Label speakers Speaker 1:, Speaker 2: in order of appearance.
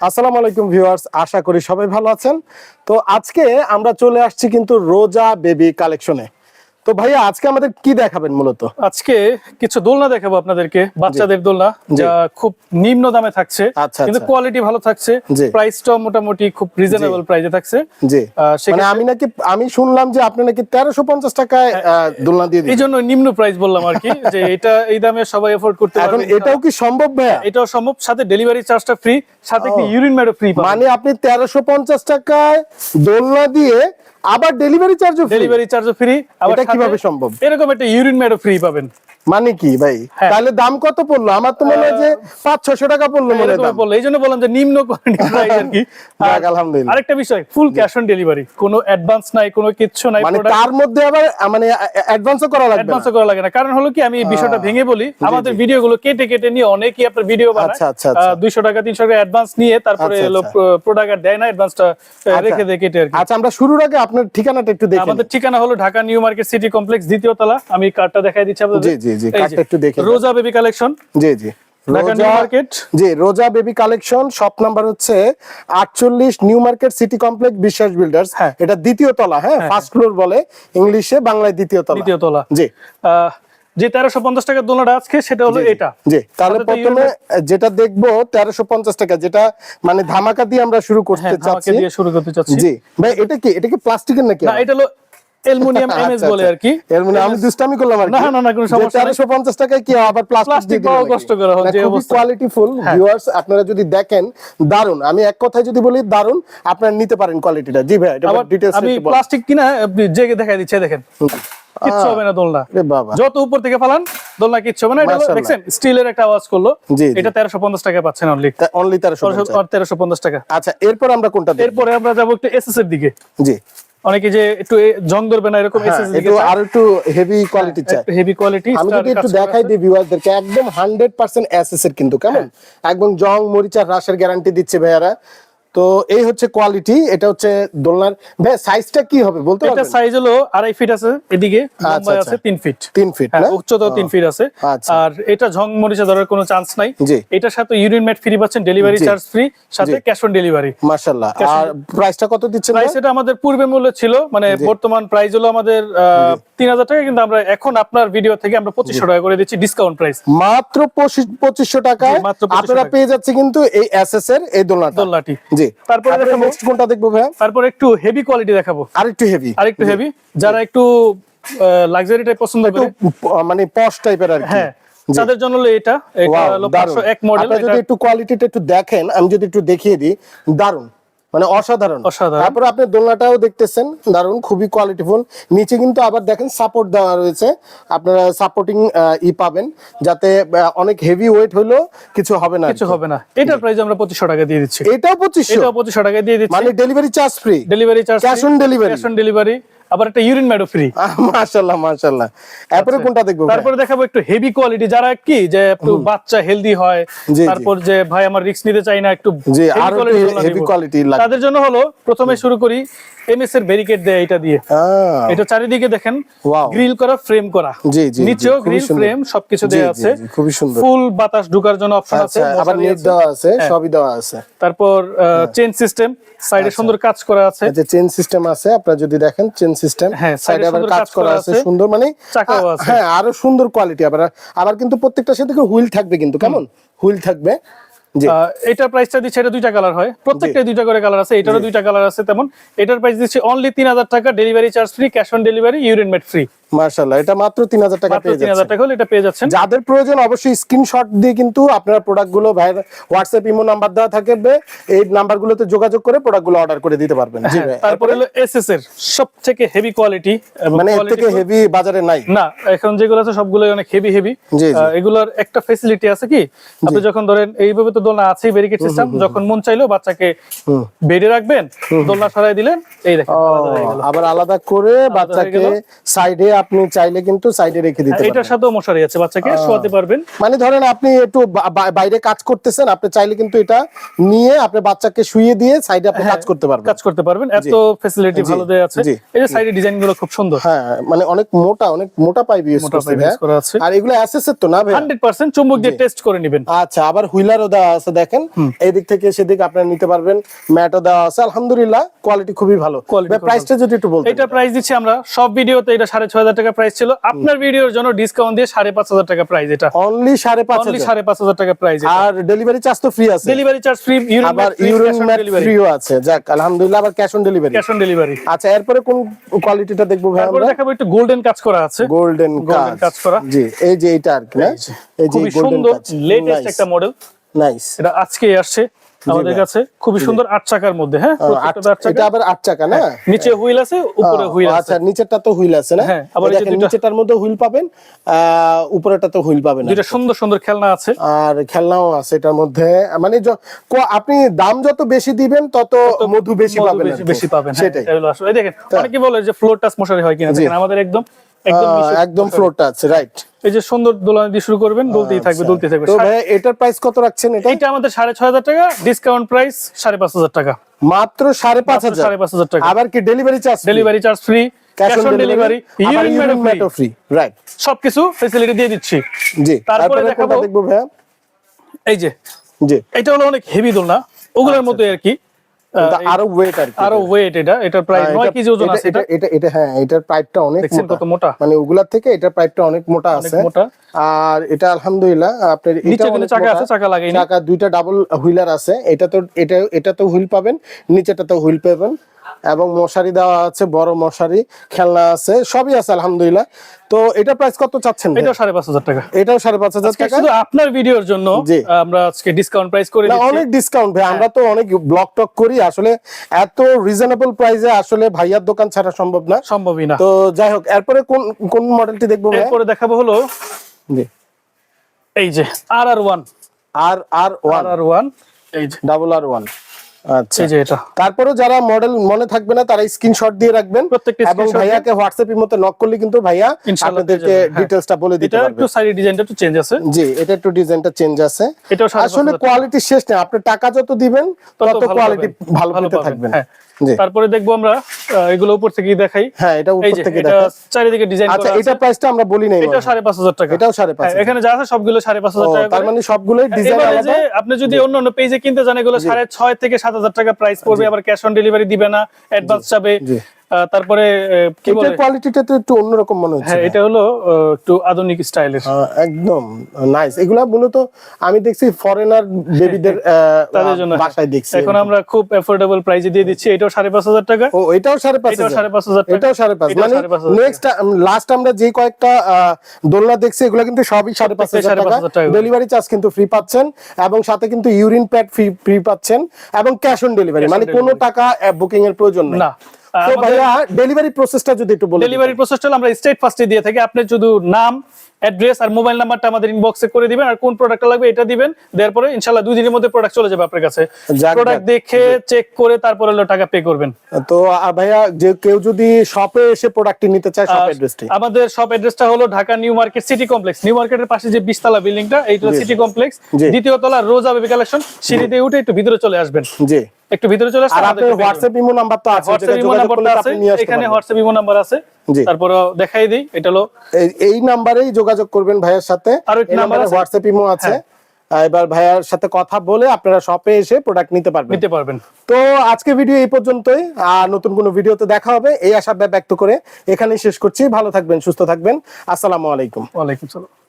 Speaker 1: আসসালামু আলাইকুম ভিউয়ার্স, আশা করি সবাই ভালো আছেন। তো আজকে আমরা চলে আসছি কিন্তু রোজা বেবি কালেকশনে। তো ভাইয়া আজকে আমাদের কি দেখাবেন মূলত?
Speaker 2: আজকে কিছু দোলনা দেখাবো আপনাদেরকে বাচ্চাদের দোলনা যা খুব নিম্ন দামে থাকছে
Speaker 1: আচ্ছা,
Speaker 2: কিন্তু
Speaker 1: আচ্ছা।
Speaker 2: কোয়ালিটি ভালো থাকছে। প্রাইসটাও মোটামুটি খুব রিজনেবল প্রাইসে থাকছে।
Speaker 1: মানে আমি নাকি আমি শুনলাম যে আপনি নাকি তেরোশো পঞ্চাশ টাকায় দোলনা দিয়ে
Speaker 2: এই জন্য নিম্ন প্রাইস বললাম আর কি যে এটা এই দামে সবাই এফোর্ড করতে
Speaker 1: এখন এটাও কি সম্ভব ভাইয়া?
Speaker 2: এটাও সম্ভব সাথে ডেলিভারি চার্জটা ফ্রি সাথে কি ইউরিন ম্যাডও ফ্রি
Speaker 1: মানে আপনি তেরোশো পঞ্চাশ টাকায় দোলনা দিয়ে আবার ডেলিভারি চার্জও
Speaker 2: ডেলিভারি চার্জও ফ্রি
Speaker 1: এটা কীভাবে সম্ভব?
Speaker 2: এরকম একটা ইউরিন ম্যাডও ফ্রি পাবেন।
Speaker 1: মানে কি ভাই?
Speaker 2: হ্যাঁ।
Speaker 1: তাহলে দাম কত পড়ল? আমার তো মনে হয় যে পাঁচ ছশো টাকা পড়ল মনে হয়
Speaker 2: এই জন্য বললাম যে নিম্ন আর কি।
Speaker 1: আলহামদুলিল্লাহ।
Speaker 2: আরেকটা বিষয় ফুল ক্যাশ অন ডেলিভারি কোনো অ্যাডভান্স নাই কোনো কিচ্ছু নাই
Speaker 1: মানে তার মধ্যে আবার মানে অ্যাডভান্সও করা লাগবে
Speaker 2: অ্যাডভান্স
Speaker 1: না।
Speaker 2: করা লাগে না। কারণ হলো কি আমি এই বিষয়টা ভেঙে বলি। আমাদের ভিডিও গুলো কেটে কেটে নিয়ে অনেকেই আপনার ভিডিও বানায়।
Speaker 1: আচ্ছা, আচ্ছা, আচ্ছা।
Speaker 2: দুইশো টাকা তিনশো টাকা অ্যাডভান্স নিয়ে তারপরে। প্রোডাক্ট দেয় না অ্যাডভান্সটা রেখে দেয় কেটে আর
Speaker 1: আচ্ছা আমরা শুরুর আগে আপনার ঠিকানাটা একটু দেখেন
Speaker 2: আমাদের ঠিকানা হলো Dhaka New Market City Complex দ্বিতীয় তলা। আমি কার্ডটা দেখাই দিচ্ছি আপনাদের।
Speaker 1: জি, জি, জি, কার্ডটা একটু দেখেন
Speaker 2: রোজা বেবি কালেকশন
Speaker 1: জি জি।
Speaker 2: New Market.
Speaker 1: জি Roza baby collection shop number হচ্ছে আটচল্লিশ New Market City Complex Biswas builders
Speaker 2: হ্যাঁ।
Speaker 1: এটা দ্বিতীয় তলা হ্যাঁ ফার্স্ট ফ্লোর বলে ইংলিশে বাংলায় দ্বিতীয় তলা।
Speaker 2: দ্বিতীয় তলা।
Speaker 1: জি।
Speaker 2: আহ, যে তেরোশো পঞ্চাশ টাকার দোলনাটা আজকে সেটা হলো এটা।
Speaker 1: জি তাহলে প্রথমে যেটা দেখব তেরোশো পঞ্চাশ টাকা যেটা মানে ধামাকা দিয়ে আমরা শুরু করতে
Speaker 2: হ্যাঁ
Speaker 1: চাচ্ছি।
Speaker 2: শুরু করতে চাচ্ছি।
Speaker 1: জি ভাই এটা কি এটা কি প্লাস্টিকের নাকি
Speaker 2: না এটা হলো অ্যালুমিনিয়াম এমএস
Speaker 1: আচ্ছা,
Speaker 2: বলে
Speaker 1: আচ্ছা।
Speaker 2: আর কি।
Speaker 1: এর মানে আমি দুষ্টামি করলাম আর কি।
Speaker 2: না, না, না, কোনো সমস্যা নেই।
Speaker 1: 1350 টাকায় কি আবার প্লাস্টিক দিয়ে
Speaker 2: কষ্ট করা হয়, যে অবস্থা।
Speaker 1: কোয়ালিটিফুল ভিউয়ার্স আপনারা যদি দেখেন দারুণ আমি এক কথায় যদি বলি দারুণ আপনারা নিতে পারেন কোয়ালিটিটা জি ভাই এটা ডিটেইলস
Speaker 2: আমি প্লাস্টিক কিনা আপনি জেগে দেখাই দিচ্ছে দেখেন। কিচ্ছু হবে না দোলনা। যত উপর থেকে ফালান দোলনা কিচ্ছু হবে না। এটা দেখছেন স্টিলের একটা আওয়াজ করল। এটা তেরোশো পঞ্চাশ টাকা পাচ্ছেন অনলি
Speaker 1: অনলি 1350
Speaker 2: তেরোশো পঞ্চাশ। টাকা।
Speaker 1: আচ্ছা এরপর আমরা কোনটা
Speaker 2: এরপরে আমরা যাব একটু এসএস এর দিকে।
Speaker 1: জি।
Speaker 2: অনেকে যে একটু জং ধরবে না এরকম
Speaker 1: হ্যাঁ, একটু আর একটু হেভি কোয়ালিটি চাই
Speaker 2: হেভি কোয়ালিটি
Speaker 1: আমি যদি একটু দেখাই দিই ভিউয়ারদেরকে একদম 100% এসএস এর কিন্তু কেমন?
Speaker 2: হ্যাঁ।
Speaker 1: একদম জং মরিচার হ্রাসের গ্যারান্টি দিচ্ছে ভাইয়ারা। তো এই হচ্ছে কোয়ালিটি এটা হচ্ছে দোলনার ভাই সাইজটা কি হবে বলতে
Speaker 2: এটা সাইজ হলো আড়াই ফিট আছে এদিকে লম্বায়
Speaker 1: আচ্ছা।
Speaker 2: আছে তিন ফিট
Speaker 1: 3 ফিট না?
Speaker 2: উচ্চতাও তিন ফিট আছে।
Speaker 1: আচ্ছা।
Speaker 2: আর এটা ঝং মরিচা ধরার কোনো চান্স নাই।
Speaker 1: জি।
Speaker 2: এটার সাথে ইউরিন ম্যাট ফ্রি পাচ্ছেন ডেলিভারি চার্জ ফ্রি সাথে ক্যাশ অন ডেলিভারি
Speaker 1: মাশাআল্লাহ। আর প্রাইসটা কত দিচ্ছেন
Speaker 2: প্রাইস এটা আমাদের পূর্বে মূল্য ছিল মানে বর্তমান প্রাইস হলো আমাদের তিন হাজার টাকা কিন্তু আমরা এখন আপনার ভিডিও থেকে আমরা পঁচিশশো টাকা করে দিচ্ছি ডিসকাউন্ট প্রাইস
Speaker 1: মাত্র পঁচিশশো টাকায়
Speaker 2: জি, মাত্র 2500
Speaker 1: আপনারা পেয়ে যাচ্ছে কিন্তু এই এসএস এর এই দোলনাটা।
Speaker 2: দোলনাটি।
Speaker 1: জি।
Speaker 2: তারপরে
Speaker 1: তারপরে
Speaker 2: দেখাবো-
Speaker 1: নেক্সট কোনটা দেখব ভাই
Speaker 2: তারপর একটু হেভি কোয়ালিটি দেখাবো।
Speaker 1: আর একটু হেভি
Speaker 2: আর একটু হেভি যারা একটু লাক্সারি টাইপ পছন্দ করে।
Speaker 1: মানে পশ টাইপের আর কি।
Speaker 2: হ্যাঁ।
Speaker 1: জি।
Speaker 2: তাদের জন্য হলো এটা। এটা হলো
Speaker 1: দারুণ।
Speaker 2: পাঁচশো এক মডেল
Speaker 1: আপনারা যদি একটু কোয়ালিটিটা একটু দেখেন আমি যদি একটু দেখিয়ে দিই দারুণ মানে অসাধারণ। তারপরে আপনি দোলনাটাও দেখতেছেন দারুণ খুবই কোয়ালিটি ফোন নিচে কিন্তু আবার দেখেন সাপোর্ট দেওয়া রয়েছে। আপনারা সাপোর্টিং ই পাবেন যাতে অনেক হেভি ওয়েট হলো কিছু হবে না
Speaker 2: কিছু হবে না। এটার প্রাইস আমরা 2500 টাকা দিয়ে দিচ্ছি।
Speaker 1: এটাও 2500
Speaker 2: এটাও 2500 টাকা দিয়ে দিচ্ছি।
Speaker 1: মানে delivery charge free
Speaker 2: delivery charge
Speaker 1: cash on delivery
Speaker 2: cash on delivery আবার একটা ইউরিন ম্যাডও ফ্রি
Speaker 1: মাশাল্লাহ মাশাল্লাহ এরপরে কোনটা দেখব?
Speaker 2: তারপরে দেখাবো একটু হেভি কোয়ালিটি যারা কি যে একটু বাচ্চা হেলদি হয়। তারপর যে ভাই আমার রিস্ক নিতে চাই না একটু
Speaker 1: জি
Speaker 2: আরও
Speaker 1: হেভি কোয়ালিটি
Speaker 2: তাদের জন্য হলো প্রথমে শুরু করি এমএস এর ব্যারিকেড দেয় এটা দিয়ে। এটা চারিদিকে দেখেন গ্রিল করা ফ্রেম করা।
Speaker 1: জি, জি, জি,
Speaker 2: নিচেও গ্রিল ফ্রেম সবকিছু আছে।
Speaker 1: খুবই সুন্দর।
Speaker 2: ফুল বাতাস ঢোকার জন্য অপশন আছে
Speaker 1: আচ্ছা আবার নেট দেওয়া আছে
Speaker 2: হ্যাঁ।
Speaker 1: সবই দেওয়া আছে।
Speaker 2: তারপর চেন সিস্টেম সাইডে। সুন্দর কাজ করা আছে।
Speaker 1: যে চেন সিস্টেম আছে আপনারা যদি দেখেন চেন সিস্টেম সাইডে আবার কাজ করা আছে
Speaker 2: আছে।
Speaker 1: সুন্দর মানে
Speaker 2: চাকাও আছে।
Speaker 1: হ্যাঁ আরও সুন্দর কোয়ালিটি আবার আবার কিন্তু প্রত্যেকটার সাথে হুইল থাকবে কিন্তু কেমন? হুইল থাকবে।
Speaker 2: এটার প্রাইসটা দিচ্ছে এটা দুইটা কালার হয়। প্রত্যেকটাই দুইটা করে কালার আছে এটারও দুইটা কালার আছে তেমন। এটার প্রাইস দিচ্ছে অনলি তিন হাজার টাকা delivery charge free cash on delivery urine mat free
Speaker 1: মাশাআল্লাহ এটা মাত্র 3000 টাকা পেয়ে
Speaker 2: তিন হাজার
Speaker 1: যাচ্ছে
Speaker 2: টাকা হলে এটা পেয়ে যাচ্ছেন।
Speaker 1: যাদের প্রয়োজন অবশ্যই স্ক্রিনশট দিয়ে কিন্তু আপনারা প্রোডাক্টগুলো ভাইয়ের হোয়াটসঅ্যাপ ইমো নাম্বার দেওয়া থাকবে। এই নাম্বারগুলোতে যোগাযোগ করে প্রোডাক্টগুলো অর্ডার করে দিতে পারবেন। জি
Speaker 2: হ্যাঁ,
Speaker 1: ভাই
Speaker 2: তারপরে হলো এসএস এর সব থেকে হেভি কোয়ালিটি
Speaker 1: মানে এর থেকে হেভি বাজারে নাই?
Speaker 2: না এখন যেগুলো আছে সবগুলো অনেক হেভি হেভি। এগুলোর একটা ফেসিলিটি আছে কি? আপনি যখন ধরেন এইভাবে তো দোলনা আছেই ব্যারিকেড সিস্টেম যখন মন চাইলো বাচ্চাকে বেডে রাখবেন দোলনা সরাই দিলেন এই দেখেন।
Speaker 1: আবার আলাদা করে বাচ্চাকে। সাইডে আপনি চাইলে কিন্তু সাইডে রেখে দিতে
Speaker 2: এটার
Speaker 1: পারবেন।
Speaker 2: সাথেও মশারি আছে বাচ্চাকে শোয়াতে পারবেন?
Speaker 1: মানে ধরেন আপনি একটু বাইরে কাজ করতেছেন আপনি চাইলে কিন্তু এটা নিয়ে আপনি বাচ্চাকে শুইয়ে দিয়ে সাইডে আপনি কাজ করতে পারবেন।
Speaker 2: কাজ করতে পারবেন। এত ফ্যাসিলিটি ভালো দেয়া আছে। এই যে সাইডের ডিজাইনগুলো খুব সুন্দর।
Speaker 1: হ্যাঁ মানে অনেক মোটা অনেক মোটা পাইপ ইউজ
Speaker 2: করা আছে।
Speaker 1: আর এগুলো অ্যাসেসের তো না ভাই
Speaker 2: হান্ড্রেড পার্সেন্ট চুম্বক দিয়ে টেস্ট করে নেবেন।
Speaker 1: আচ্ছা আবার হুইলারও দেওয়া আছে দেখেন। এই দিক থেকে সেদিক আপনারা নিতে পারবেন। ম্যাটও দেওয়া আছে। আলহামদুলিল্লাহ কোয়ালিটি খুবই ভালো। প্রাইসটা যদি একটু বলতেন।
Speaker 2: এটা প্রাইস দিচ্ছি আমরা। সব ভিডিওতে এটা সাড়ে ছয় হাজার টাকা প্রাইস ছিল। আপনার ভিডিওর জন্য ডিসকাউন্ট দিয়ে সাড়ে পাঁচ হাজার টাকা প্রাইস এটা।
Speaker 1: অনলি সাড়ে পাঁচ
Speaker 2: অনলি সাড়ে পাঁচ হাজার টাকা প্রাইস
Speaker 1: আর ডেলিভারি চার্জ তো ফ্রি আছে।
Speaker 2: ডেলিভারি চার্জ ফ্রি
Speaker 1: আবার ইউরিন ফ্রিও আছে। যাক আলহামদুলিল্লাহ আবার cash on delivery
Speaker 2: cash on delivery
Speaker 1: আচ্ছা এরপরে কোন কোয়ালিটিটা দেখব ভাই আমরা?
Speaker 2: দেখাবো একটু গোল্ডেন কাজ করা আছে।
Speaker 1: গোল্ডেন
Speaker 2: কাজ। করা।
Speaker 1: জি এই যে এটা আর কি এই যে গোল্ডেন কাজ।
Speaker 2: লেটেস্ট একটা মডেল
Speaker 1: নাইস
Speaker 2: এটা আজকে আসছে। আমাদের কাছে খুবই সুন্দর আট চাকার মধ্যে হ্যাঁ? চাকা।
Speaker 1: এটা আবার আট চাকা না?
Speaker 2: নিচে হুইল আছে উপরে হুইল আছে।
Speaker 1: আচ্ছা নিচেরটা তো হুইল আছে না?
Speaker 2: হ্যাঁ, আবার
Speaker 1: নিচেরটার মধ্যে হুইল পাবেন উপরেটা তো হুইল পাবেন না।
Speaker 2: দুইটা সুন্দর সুন্দর খেলনা আছে।
Speaker 1: আর খেলনাও আছে এটার মধ্যে। মানে আপনি দাম যত বেশি দিবেন তত মধু বেশি পাবেন
Speaker 2: বেশি পাবেন হ্যাঁ,
Speaker 1: সেটাই।
Speaker 2: এই দেখেন অনেকে বলে যে ফ্লোর টাচ মশারি হয় কিনা। আমাদের একদম একদম।
Speaker 1: ফ্লোরটা আছে রাইট
Speaker 2: এই যে সুন্দর দোলনা দিয়ে শুরু করবেন দুলতেই থাকবে দুলতেই থাকবে।
Speaker 1: তো ভাই এটার প্রাইস কত রাখছেন এটা?
Speaker 2: এটা আমাদের সাড়ে ছয় হাজার টাকা ডিসকাউন্ট প্রাইস সাড়ে পাঁচ হাজার টাকা।
Speaker 1: মাত্র সাড়ে পাঁচ হাজার?
Speaker 2: সাড়ে পাঁচ হাজার টাকা।
Speaker 1: আবার কি delivery charge
Speaker 2: delivery charge free cash on delivery urine ম্যাডও free
Speaker 1: free right
Speaker 2: সবকিছু ফেসিলিটি দিয়ে দিচ্ছি।
Speaker 1: জি
Speaker 2: তারপরে দেখাবো-
Speaker 1: দেখব ভাইয়া?
Speaker 2: এই যে
Speaker 1: জি।
Speaker 2: এটা হলো অনেক হেভি দোলনা। ওগুলোর
Speaker 1: আচ্ছা,
Speaker 2: মতো আর কি।
Speaker 1: আরও ওয়েট আর
Speaker 2: আরও ওয়েট এটা এটা প্রাইস
Speaker 1: হ্যাঁ,
Speaker 2: নয়
Speaker 1: এটা-
Speaker 2: কেজি ওজন আছে এটা
Speaker 1: এটা? এটা এটা হ্যাঁ এটার পাইপটা অনেক মোটা।
Speaker 2: কত মোটা?
Speaker 1: মানে ওগুলার থেকে এটার পাইপটা অনেক মোটা আছে।
Speaker 2: মোটা।
Speaker 1: আর এটা আলহামদুলিল্লাহ আপনার
Speaker 2: নিচে
Speaker 1: কোনো
Speaker 2: চাকা আছে চাকা লাগাই
Speaker 1: চাকা দুইটা ডাবল হুইলার আছে। এটা তো এটা এটা তো হুইল পাবেন নিচেটা তো হুইল পাবেন। এবং মশারি দেওয়া আছে বড় মশারি খেলনা আছে সবই আছে আলহামদুলিল্লাহ। তো এটা প্রাইস কত চাচ্ছেন?
Speaker 2: এটাও সাড়ে পাঁচ হাজার টাকা।
Speaker 1: এটাও সাড়ে পাঁচ হাজার টাকা?
Speaker 2: শুধু আপনার ভিডিওর জন্য। আমরা আজকে ডিসকাউন্ট প্রাইস করে
Speaker 1: অনেক ডিসকাউন্ট ভাই আমরা তো অনেক ব্লক টক করি আসলে এত রিজনেবল প্রাইসে আসলে ভাইয়ার দোকান ছাড়া সম্ভব না।
Speaker 2: সম্ভবই না।
Speaker 1: তো যাই হোক এরপরে কোন কোন মডেলটি দেখব ভাই?
Speaker 2: এরপরে দেখাবো হলো
Speaker 1: জি।
Speaker 2: এই যে R R one
Speaker 1: R R
Speaker 2: R
Speaker 1: one
Speaker 2: R one এই যে।
Speaker 1: ডাবল আর ওয়ান আচ্ছা।
Speaker 2: এই যে এটা।
Speaker 1: তারপরে যারা মডেল মনে থাকবে না তারা স্ক্রিনশট দিয়ে রাখবেন। এবং ভাইয়াকে হোয়াটসঅ্যাপের মতো নক করলে কিন্তু ভাইয়া আপনাদেরকে
Speaker 2: যাবেন, হ্যাঁ।
Speaker 1: বলে দিতে
Speaker 2: এটা
Speaker 1: পারবে।
Speaker 2: একটু সাইড ডিজাইনটা একটু চেঞ্জ আছে।
Speaker 1: জি এটা একটু ডিজাইনটা চেঞ্জ আছে। আসলে কোয়ালিটি শেষ নেই। আপনি টাকা যত দিবেন তত কোয়ালিটি ভালো পেতে থাকবেন।
Speaker 2: হ্যাঁ।
Speaker 1: জি।
Speaker 2: তারপরে দেখব আমরা এগুলো উপর থেকে দেখাই।
Speaker 1: হ্যাঁ এটা উপর থেকে দেখা
Speaker 2: চারিদিকে ডিজাইন
Speaker 1: আচ্ছা এটা প্রাইসটা আমরা বলি নাই
Speaker 2: এটা সাড়ে পাঁচ হাজার টাকা।
Speaker 1: এটাও সাড়ে পাঁচ
Speaker 2: হ্যাঁ, এখানে যা আছে সবগুলো সাড়ে পাঁচ হাজার
Speaker 1: ও,
Speaker 2: টাকা
Speaker 1: তার। মানে সবগুলোই ডিজাইন আলাদা।
Speaker 2: আপনি যদি অন্য অন্য পেজে কিনতে জানেন এগুলো সাড়ে ছয় থেকে সাত হাজার টাকা প্রাইস পড়বে আবার ক্যাশ অন ডেলিভারি দিবে না অ্যাডভান্স চাবে। আহ, তারপরে কি বলে?
Speaker 1: কোয়ালিটিটা তো একটু অন্যরকম মনে হচ্ছে
Speaker 2: হ্যাঁ এটা হলো একটু আধুনিক স্টাইলের
Speaker 1: একদম নাইস এগুলা মূলত আমি দেখছি ফরেনার বেবিদের
Speaker 2: তাদের জন্য
Speaker 1: বাসায় দেখছি
Speaker 2: এখন আমরা খুব অ্যাফোর্ডেবল প্রাইসে দিয়ে দিচ্ছি। এটাও সাড়ে পাঁচ হাজার টাকা।
Speaker 1: ও এটাও সাড়ে পাঁচ
Speaker 2: এটাও
Speaker 1: হাজার?
Speaker 2: সাড়ে পাঁচ হাজার টাকা।
Speaker 1: এটাও সাড়ে পাঁচ মানে নেক্সট লাস্ট আমরা যে কয়েকটা দোলনা দেখছি এগুলো কিন্তু সবই সাড়ে পাঁচ হাজার
Speaker 2: সাড়ে পাঁচ
Speaker 1: টাকা।
Speaker 2: হাজার টাকা।
Speaker 1: ডেলিভারি চার্জ কিন্তু ফ্রি পাচ্ছেন এবং সাথে কিন্তু ইউরিন প্যাড ফ্রি ফ্রি পাচ্ছেন এবং ক্যাশ অন ডেলিভারি মানে কোনো টাকা বুকিং এর প্রয়োজন নেই।
Speaker 2: না।
Speaker 1: ভাইয়া ডেলিভারি প্রসেসটা যদি একটু বলে
Speaker 2: ডেলিভারি প্রসেসটা আমরা স্টেট ফার্স্টে দিয়ে থাকি। আপনি শুধু নাম অ্যাড্রেস আর মোবাইল নাম্বারটা আমাদের ইনবক্সে করে দিবেন। আর কোন প্রোডাক্টটা লাগবে এটা দিবেন। দেওয়ার পরে ইনশাআল্লাহ দুই দিনের মধ্যে প্রোডাক্ট চলে যাবে আপনার কাছে। প্রোডাক্ট দেখে চেক করে তারপরে হলো টাকা পে করবেন।
Speaker 1: তো ভাইয়া যে কেউ যদি শপে এসে প্রোডাক্টটি নিতে চায় শপ অ্যাড্রেসটি
Speaker 2: আমাদের শপ অ্যাড্রেসটা হলো Dhaka New Market City Complex. New মার্কেটের পাশে যে বিশতলা বিল্ডিংটা এইটা সিটি কমপ্লেক্স। দ্বিতীয় তলা রোজা বেবি কালেকশন সিঁড়ি দিয়ে উঠে একটু ভিতরে চলে আসবেন।
Speaker 1: জি।
Speaker 2: একটু ভিতরে চলে আসলে
Speaker 1: আর আপনার হোয়াটসঅ্যাপ ইমো নাম্বার তো আছে
Speaker 2: হোয়াটসঅ্যাপ ইমো নাম্বারটা আছে এখানে হোয়াটসঅ্যাপ ইমো নাম্বার আছে। তারপরে দেখাই দিই এটা হলো
Speaker 1: এই- নাম্বারেই যোগাযোগ করবেন ভাইয়ের সাথে।
Speaker 2: আরও
Speaker 1: এই
Speaker 2: নাম্বার
Speaker 1: হোয়াটসঅ্যাপ ইমো আছে। এবার ভাইয়ার সাথে কথা বলে আপনারা শপে এসে প্রোডাক্ট নিতে পারবেন।
Speaker 2: নিতে পারবেন।
Speaker 1: তো আজকে ভিডিও এই পর্যন্তই। আর নতুন কোনো ভিডিওতে দেখা হবে এই আশা ব্যক্ত করে এখানেই শেষ করছি। ভালো থাকবেন সুস্থ থাকবেন। আসসালামু আলাইকুম।
Speaker 2: ওয়ালাইকুম সালাম।